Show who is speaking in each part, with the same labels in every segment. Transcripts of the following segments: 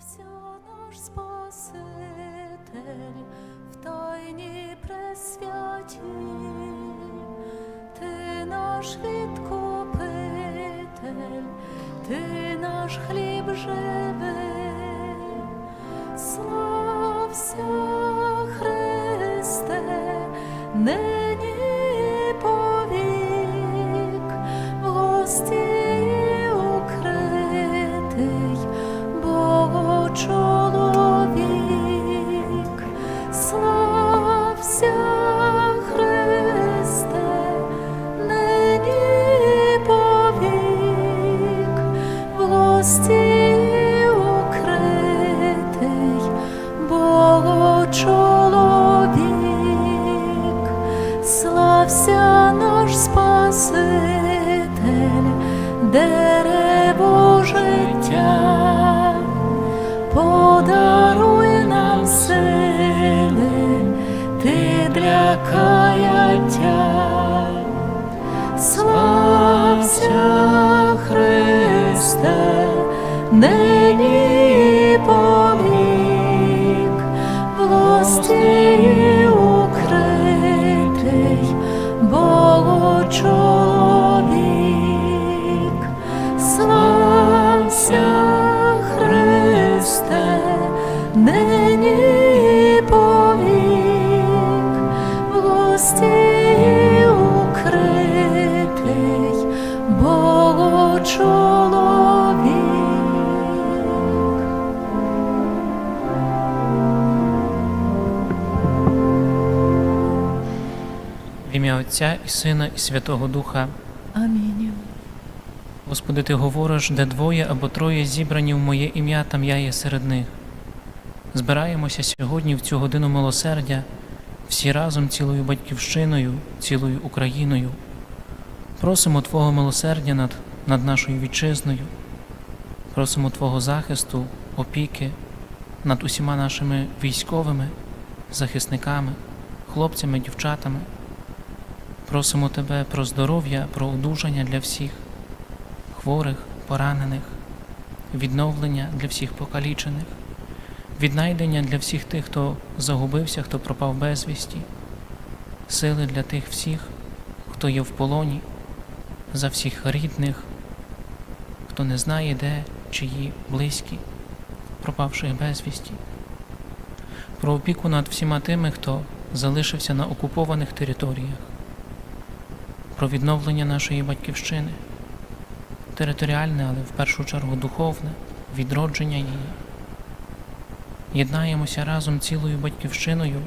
Speaker 1: Слався наш Спаситель в тайні пресвяті, ти наш відкупитель, ти наш хліб живий, слався Христе, нині для каяття. Слався Христе, нині
Speaker 2: Отця і Сина, і Святого Духа.
Speaker 1: Амінь.
Speaker 2: Господи, Ти говориш, де двоє або троє зібрані в моє ім'я, там я є серед них. Збираємося сьогодні в цю годину милосердя, всі разом цілою батьківщиною, цілою Україною. Просимо Твого милосердя над, над нашою вітчизною, просимо Твого захисту, опіки над усіма нашими військовими, захисниками, хлопцями, дівчатами. Просимо Тебе про здоров'я, про одужання для всіх хворих, поранених, відновлення для всіх покалічених, віднайдення для всіх тих, хто загубився, хто пропав безвісті, сили для тих всіх, хто є в полоні, за всіх рідних, хто не знає, де чиї близькі, пропавших безвісті, про опіку над всіма тими, хто залишився на окупованих територіях, про відновлення нашої батьківщини територіальне, але в першу чергу духовне, відродження її. Єднаємося разом цілою батьківщиною,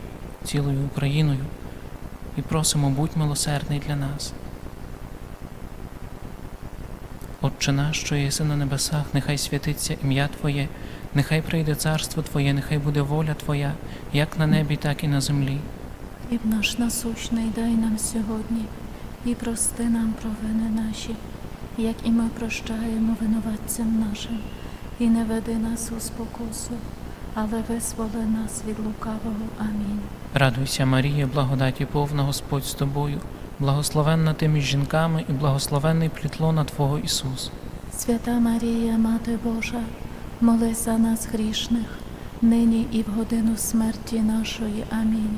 Speaker 2: цілою Україною і просимо будь милосердний для нас. Отче наш, що єси на небесах, нехай святиться ім'я Твоє, нехай прийде царство Твоє, нехай буде воля Твоя, як на небі, так і на землі.
Speaker 1: Хліб наш насущний дай нам сьогодні і прости нам провини наші, як і ми прощаємо винуватцям нашим, і не веди нас у спокусу, але визволи нас від лукавого. Амінь.
Speaker 2: Радуйся, Марія, благодаті повна Господь з тобою, благословенна ти між жінками і благословенний плітлона Твого Ісус.
Speaker 1: Свята Марія, Мати Божа, молись за нас грішних, нині і в годину смерті нашої. Амінь.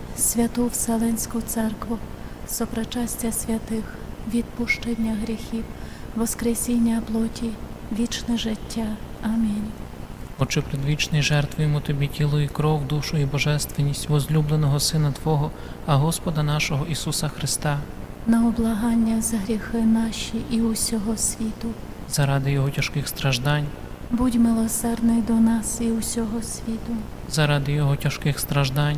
Speaker 1: святу Вселенську Церкву, сопричастя святих, відпущення гріхів, воскресіння плоті, вічне життя. Амінь.
Speaker 2: Отче предвічний, жертвуємо Тобі тіло і кров, душу і божественність возлюбленого Сина Твого, а Господа нашого Ісуса Христа,
Speaker 1: На облагання за гріхи наші і усього світу.
Speaker 2: заради Його тяжких страждань,
Speaker 1: Будь милосердний до нас і усього світу.
Speaker 2: заради Його тяжких страждань,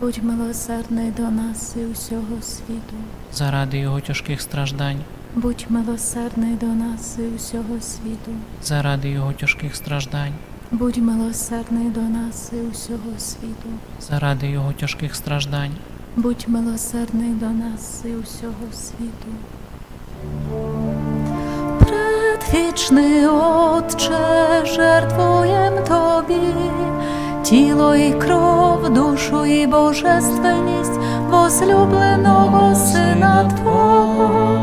Speaker 1: Будь милосердний до нас і усього світу.
Speaker 2: заради Його тяжких страждань,
Speaker 1: Будь милосердний до нас і усього світу.
Speaker 2: заради Його тяжких страждань,
Speaker 1: Будь милосердний до нас і усього світу.
Speaker 2: заради Його тяжких страждань,
Speaker 1: Будь милосердний до нас і усього світу. Предвічний Отче, жертвуєм Тобі тіло і кров, душу і божественність возлюбленого Сина Твого,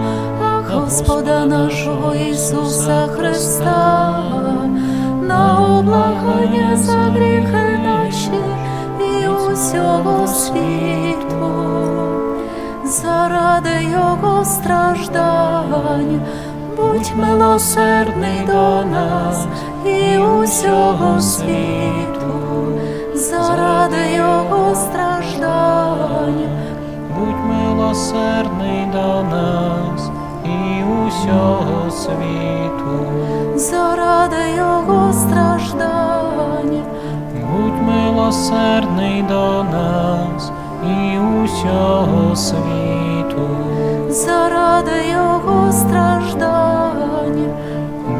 Speaker 1: Господа нашого Ісуса Христа, на облагання за гріхи наші і усього світу, заради Його страждань, будь милосердний до нас і усього світу, заради Його страждань,
Speaker 2: будь милосердний до нас і усього світу,
Speaker 1: заради Його страждань,
Speaker 2: будь милосердний до нас і усього світу,
Speaker 1: заради Його страждань,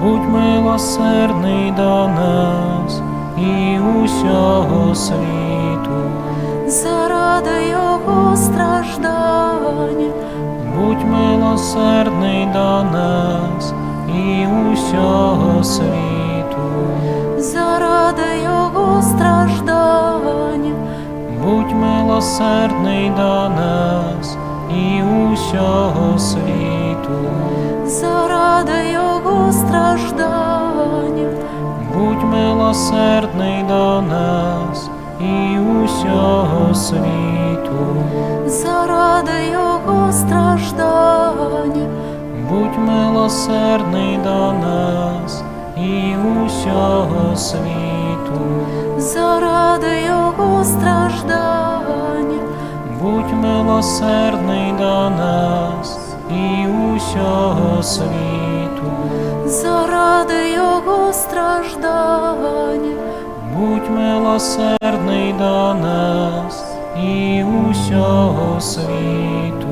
Speaker 2: будь милосердний до нас і усього світу,
Speaker 1: заради Його страждань,
Speaker 2: будь милосердний до нас і усього світу,
Speaker 1: заради Його страждань,
Speaker 2: будь милосердний до нас і усього світу,
Speaker 1: заради Його страждань,
Speaker 2: милосердний до нас і усього світу,
Speaker 1: заради Його страждань,
Speaker 2: будь милосердний до нас і усього світу,
Speaker 1: заради Його страждань,
Speaker 2: будь милосердний до нас і усього світу,
Speaker 1: заради Його страждань,
Speaker 2: будь милосердний до нас і усього світу.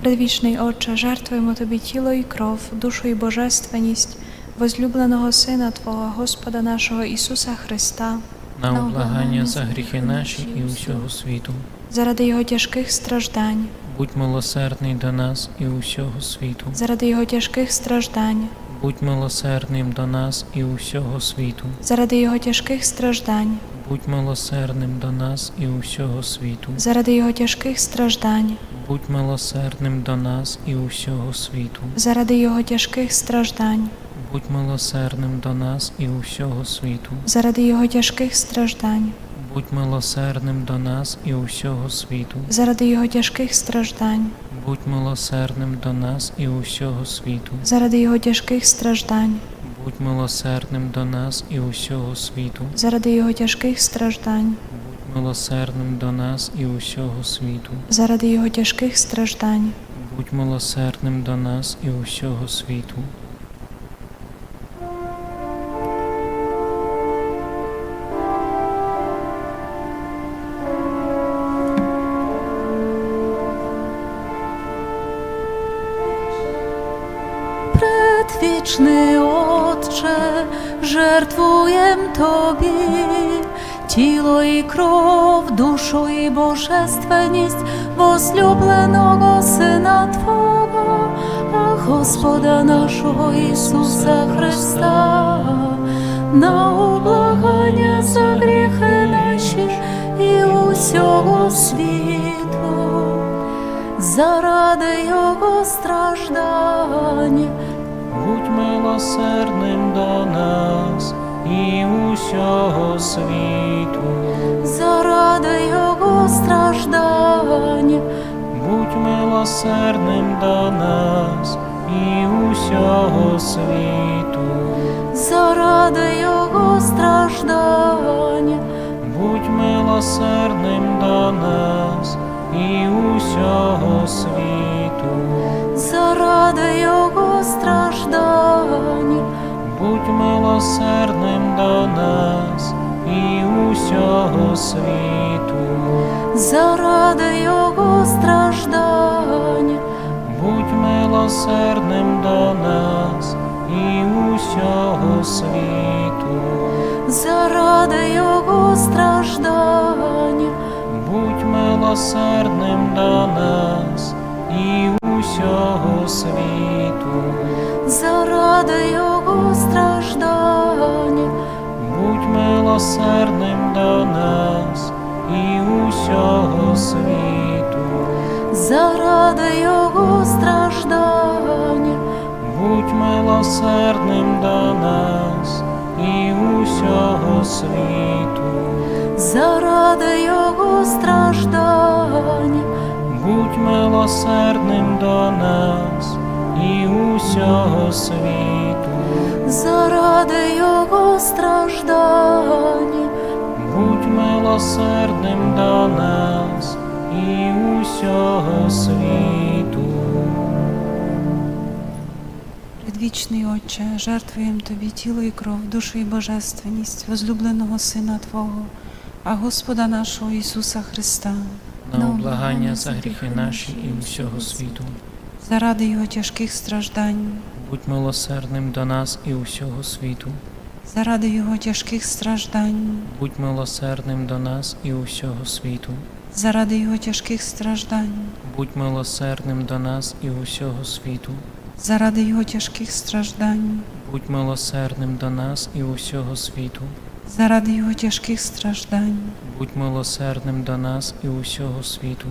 Speaker 3: Предвічний Отче, жертвуємо Тобі тіло і кров, душу і божественність, возлюбленого Сина Твого, Господа нашого Ісуса Христа,
Speaker 2: На облагання за гріхи наші і усього світу.
Speaker 3: заради Його тяжких страждань,
Speaker 2: Будь милосердний до нас і усього світу.
Speaker 3: заради Його тяжких страждань,
Speaker 2: Будь милосердним до нас і усього світу.
Speaker 3: заради Його тяжких страждань,
Speaker 2: Будь милосердним до нас і усього світу.
Speaker 3: заради Його тяжких страждань,
Speaker 2: Будь милосердним до нас і усього світу.
Speaker 3: заради Його тяжких страждань,
Speaker 2: Будь милосердним до нас і усього світу.
Speaker 3: заради Його тяжких страждань,
Speaker 2: Будь милосердним до нас і усього світу.
Speaker 3: заради Його тяжких страждань,
Speaker 2: Будь милосердним до нас і усього світу.
Speaker 3: заради Його тяжких страждань,
Speaker 2: Будь милосердним до нас і усього світу.
Speaker 3: заради Його тяжких страждань,
Speaker 2: Будь милосердним до нас і усього світу.
Speaker 3: заради Його тяжких страждань.
Speaker 2: Будь милосердним до нас і усього світу.
Speaker 1: Предвічний Отче, жертвуєм Тобі тіло і кров, душу і божественність возлюбленого Сина Твого, Господа нашого Ісуса Христа, на облагання за гріхи наші і усього світу, заради Його страждань.
Speaker 2: Будь милосердним до нас і усього світу.
Speaker 1: заради Його страждань,
Speaker 2: Будь милосердним до нас і усього світу.
Speaker 1: заради Його страждань,
Speaker 2: милосердним до нас і усього світу.
Speaker 1: заради Його страждань,
Speaker 2: Будь милосердним до нас і усього світу.
Speaker 1: заради Його страждань,
Speaker 2: Будь милосердним до нас і усього світу.
Speaker 1: заради Його страждань,
Speaker 2: Будь милосердним до нас і усього світу.
Speaker 1: Заради Його страждань,
Speaker 2: Будь милосердним до нас і усього світу.
Speaker 1: заради Його страждань,
Speaker 2: Будь милосердним до нас і усього світу.
Speaker 1: заради Його страждань,
Speaker 2: Будь милосердним до нас і усього світу.
Speaker 1: заради Його страждань,
Speaker 2: Будь милосердним до нас і усього світу.
Speaker 4: Предвічний Отче, жертвуємо Тобі тіло і кров, душу і божественність возлюбленого Сина Твого, а Господа нашого Ісуса Христа,
Speaker 2: На облагання за гріхи наші і усього світу.
Speaker 4: Заради Його тяжких страждань,
Speaker 2: Будь милосердним до нас і усього світу.
Speaker 4: заради Його тяжких страждань,
Speaker 2: Будь милосердним до нас і усього світу.
Speaker 4: заради Його тяжких страждань,
Speaker 2: Будь милосердним до нас і усього світу.
Speaker 4: заради Його тяжких страждань,
Speaker 2: Будь милосердним до нас і усього світу.
Speaker 4: заради Його тяжких страждань,
Speaker 2: Будь милосердним до нас і усього світу.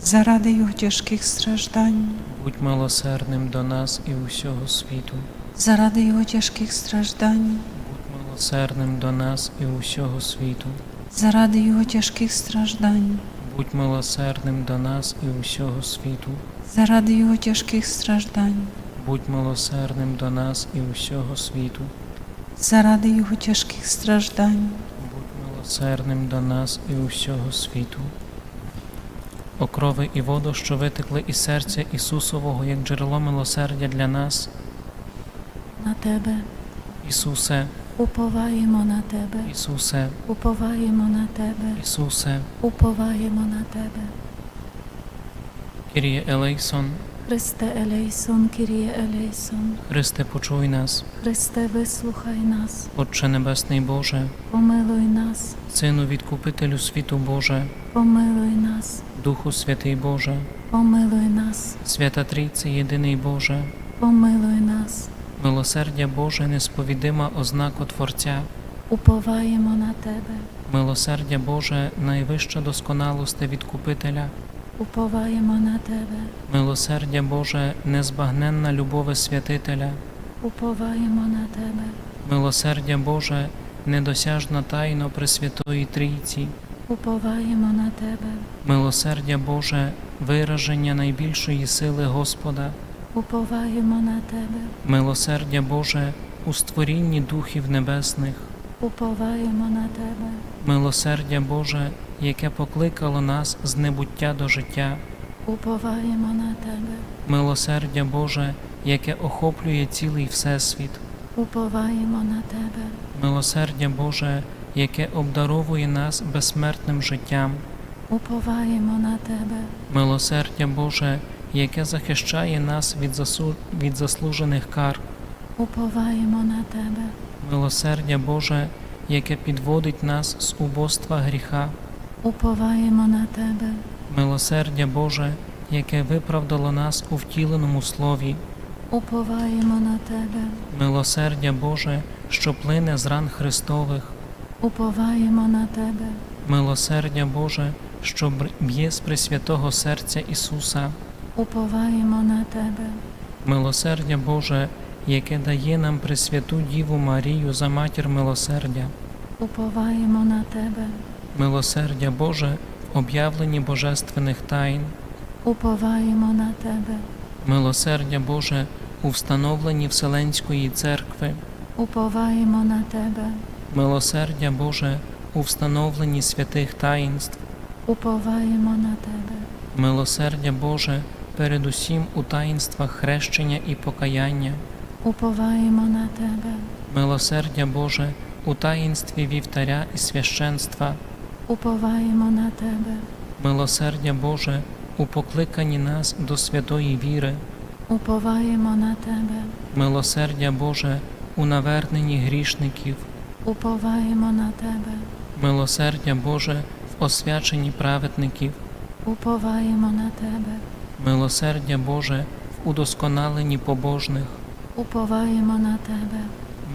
Speaker 4: заради Його тяжких страждань,
Speaker 2: Будь милосердним до нас і усього світу.
Speaker 4: заради Його тяжких страждань,
Speaker 2: Будь милосердним до нас і усього світу.
Speaker 4: заради Його тяжких страждань,
Speaker 2: Будь милосердним до нас і усього світу.
Speaker 4: заради Його тяжких страждань.
Speaker 2: Будь милосердним до нас і усього світу.
Speaker 4: заради Його тяжких страждань,
Speaker 2: Будь милосердним до нас і усього світу. Окрови і воду, що витекли із серця Ісусового, як джерело милосердя для нас,
Speaker 1: на Тебе,
Speaker 2: Ісусе,
Speaker 1: уповаємо на Тебе,
Speaker 2: Ісусе,
Speaker 1: уповаємо на Тебе,
Speaker 2: Ісусе,
Speaker 1: уповаємо на Тебе.
Speaker 2: Кіріє Елейсон,
Speaker 1: Христе Елейсон, Кіріє Елейсон,
Speaker 2: Христе, почуй нас,
Speaker 1: Христе, вислухай нас,
Speaker 2: Отче Небесний Боже,
Speaker 1: помилуй нас,
Speaker 2: Сину Відкупителю світу Боже,
Speaker 1: помилуй нас,
Speaker 2: Духу Святий Боже,
Speaker 1: помилуй нас,
Speaker 2: Свята Трійце Єдиний Боже,
Speaker 1: помилуй нас,
Speaker 2: милосердя Боже, несповідима ознако Творця,
Speaker 1: уповаємо на Тебе,
Speaker 2: милосердя Боже, найвища досконалосте відкупителя,
Speaker 1: уповаємо на Тебе,
Speaker 2: милосердя Боже, незбагненна любове святителя,
Speaker 1: уповаємо на Тебе,
Speaker 2: милосердя Боже, недосяжна тайно Пресвятої Трійці,
Speaker 1: уповаємо на Тебе,
Speaker 2: милосердя Боже, вираження найбільшої сили Господа,
Speaker 1: уповаємо на Тебе,
Speaker 2: милосердя Боже, у створінні духів небесних,
Speaker 1: уповаємо на Тебе,
Speaker 2: милосердя Боже, яке покликало нас з небуття до життя,
Speaker 1: уповаємо на Тебе,
Speaker 2: милосердя Боже, яке охоплює цілий Всесвіт,
Speaker 1: уповаємо на Тебе,
Speaker 2: милосердя Боже, яке обдаровує нас безсмертним життям,
Speaker 1: уповаємо на Тебе,
Speaker 2: милосердя Боже, яке захищає нас від, засу... від заслужених кар,
Speaker 1: уповаємо на Тебе,
Speaker 2: милосердя Боже, яке підводить нас з убоства гріха,
Speaker 1: уповаємо на Тебе,
Speaker 2: милосердя Боже, яке виправдало нас у втіленому слові,
Speaker 1: уповаємо на Тебе,
Speaker 2: милосердя Боже, що плине з ран Христових,
Speaker 1: уповаємо на Тебе,
Speaker 2: милосердя Боже, що б'є з пресвятого серця Ісуса,
Speaker 1: уповаємо на Тебе,
Speaker 2: милосердя Боже, яке дає нам Пресвяту Діву Марію за матір милосердя,
Speaker 1: уповаємо на Тебе,
Speaker 2: милосердя Боже, в об'явленні божественних тайн,
Speaker 1: уповаємо на Тебе,
Speaker 2: милосердя Боже, у встановленні Вселенської церкви,
Speaker 1: уповаємо на Тебе,
Speaker 2: милосердя Боже, у встановленні святих таїнств,
Speaker 1: уповаємо на Тебе,
Speaker 2: милосердя Боже, передусім у таїнствах хрещення і покаяння,
Speaker 1: уповаємо на Тебе,
Speaker 2: милосердя Боже, у таїнстві вівтаря і священства,
Speaker 1: уповаємо на Тебе,
Speaker 2: милосердя Боже, у покликанні нас до святої віри,
Speaker 1: уповаємо на Тебе,
Speaker 2: милосердя Боже, у наверненні грішників,
Speaker 1: уповаємо на Тебе,
Speaker 2: милосердя Боже, в освяченні праведників,
Speaker 1: уповаємо на Тебе,
Speaker 2: милосердя Боже, в удосконаленні побожних,
Speaker 1: уповаємо на Тебе,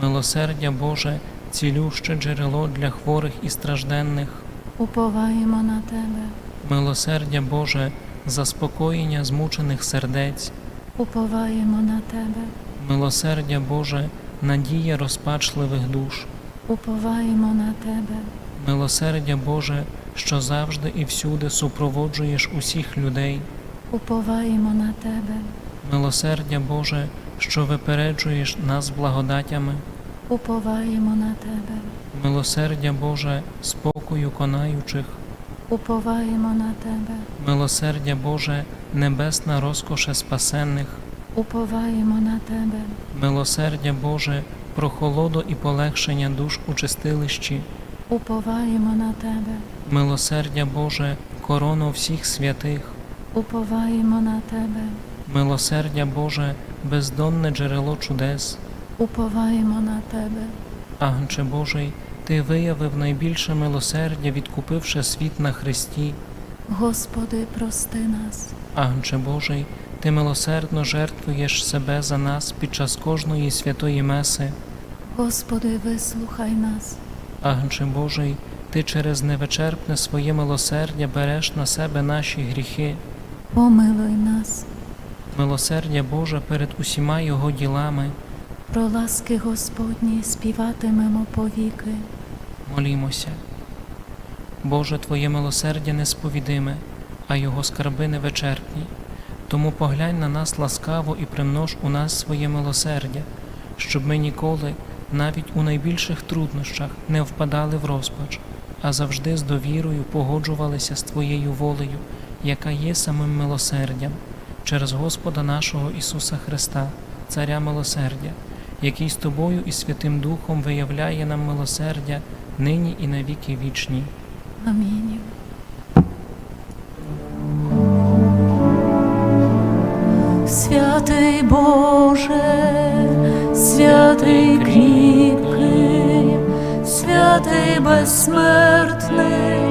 Speaker 2: милосердя Боже, цілюще джерело для хворих і стражденних,
Speaker 1: уповаємо на Тебе,
Speaker 2: милосердя Боже, заспокоєння змучених сердець,
Speaker 1: уповаємо на Тебе,
Speaker 2: милосердя Боже, надія розпачливих душ,
Speaker 1: уповаємо на Тебе,
Speaker 2: милосердя Боже, що завжди і всюди супроводжуєш усіх людей,
Speaker 1: уповаємо на Тебе,
Speaker 2: милосердя Боже, що випереджуєш нас благодатями,
Speaker 1: уповаємо на Тебе,
Speaker 2: милосердя Боже, спокою конаючих,
Speaker 1: уповаємо на Тебе,
Speaker 2: милосердя Боже, небесна розкоше спасенних,
Speaker 1: уповаємо на Тебе,
Speaker 2: милосердя Боже, прохолоду і полегшення душ у чистилищі,
Speaker 1: уповаємо на Тебе,
Speaker 2: милосердя Боже, корону всіх святих,
Speaker 1: уповаємо на Тебе,
Speaker 2: милосердя Боже, бездонне джерело чудес,
Speaker 1: уповаємо на Тебе,
Speaker 2: Агнче Божий, Ти виявив найбільше милосердя, відкупивши світ на Христі.
Speaker 1: Господи, прости нас,
Speaker 2: Агнче Божий, Ти милосердно жертвуєш себе за нас під час кожної святої меси.
Speaker 1: Господи, вислухай нас,
Speaker 2: Агнче Божий, Ти через невичерпне своє милосердя береш на себе наші гріхи.
Speaker 1: помилуй нас,
Speaker 2: Милосердя Боже перед усіма Його ділами.
Speaker 1: про ласки Господні співатимемо повіки.
Speaker 2: Молімося. Боже, Твоє милосердя несповідиме, а Його скарби невичерпні. Тому поглянь на нас ласкаво і примнож у нас своє милосердя, щоб ми ніколи, навіть у найбільших труднощах, не впадали в розпач, а завжди з довірою погоджувалися з Твоєю волею, яка є самим милосердям, через Господа нашого Ісуса Христа, Царя милосердя, який з Тобою і Святим Духом виявляє нам милосердя нині і на віки вічні.
Speaker 1: Амінь. Святий Боже, святий кріпкий, святий безсмертний,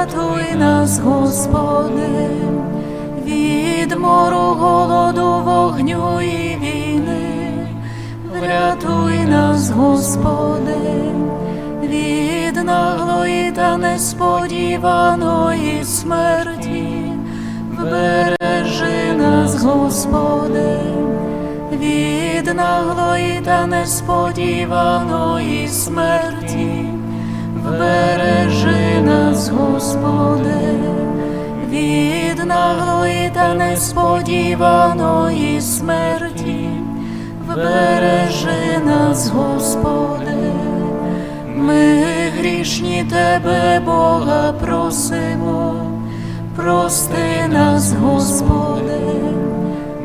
Speaker 1: врятуй нас, Господи, від мору голоду вогню і війни, врятуй нас, Господи, від наглої та несподіваної смерті, вбережи нас, Господи, від наглої та несподіваної смерті, вбережи нас, Господи, від наглої та несподіваної смерті, вбережи нас, Господи, ми грішні Тебе, Бога, просимо, прости нас, Господи,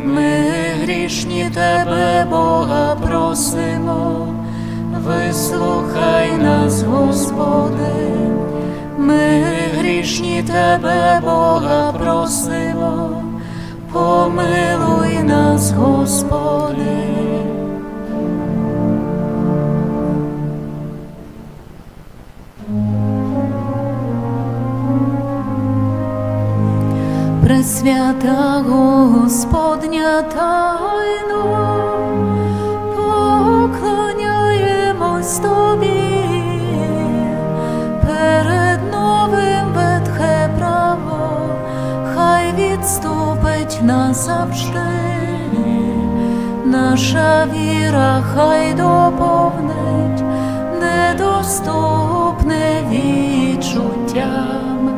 Speaker 1: ми грішні Тебе, Бога, просимо, вислухай нас, Господи, ми грішні Тебе, Бога, просимо, помилуй нас, Господи. Пресвята Господня тайну. Перед новим ветхе право, хай відступить назавжди, наша віра хай доповнить недоступне відчуттям.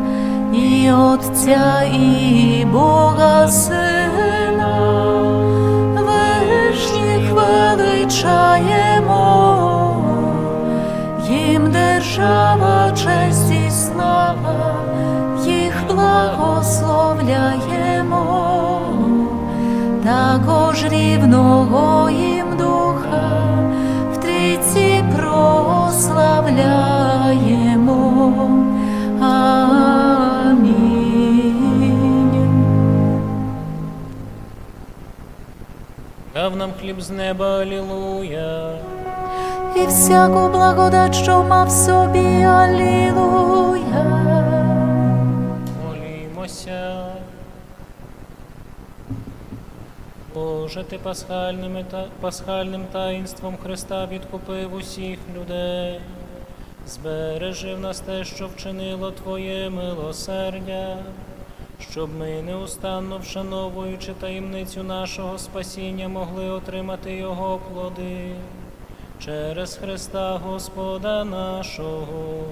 Speaker 1: І Отця, і Бога Сина, вишніх величаємо, держава, честь і слава, їх благословляємо, також рівного їм духа в трійці прославляємо. Амінь.
Speaker 2: Дав нам хліб з неба, алілуя.
Speaker 1: І всяку благодать, що мав собі, Алілуя.
Speaker 2: Молімося. Боже, ти пасхальним, пасхальним таїнством Христа відкупив усіх людей. Збережи в нас те, що вчинило Твоє милосердя, щоб ми, неустанно вшановуючи таємницю нашого спасіння, могли отримати Його плоди через Христа Господа нашого.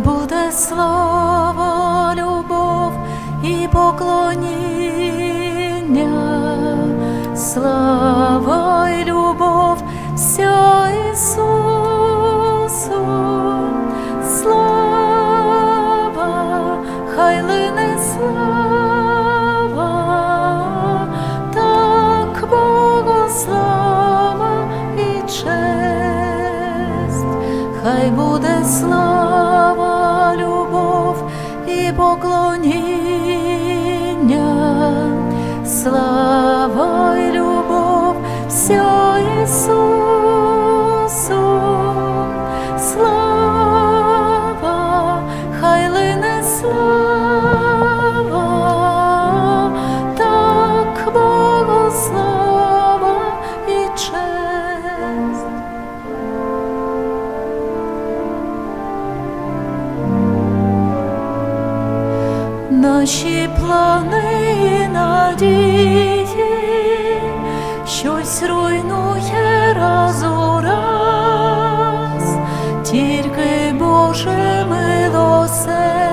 Speaker 1: Хай буде плани надії, щось руйнує раз у раз, тільки Боже милосердя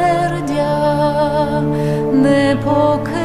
Speaker 1: не покине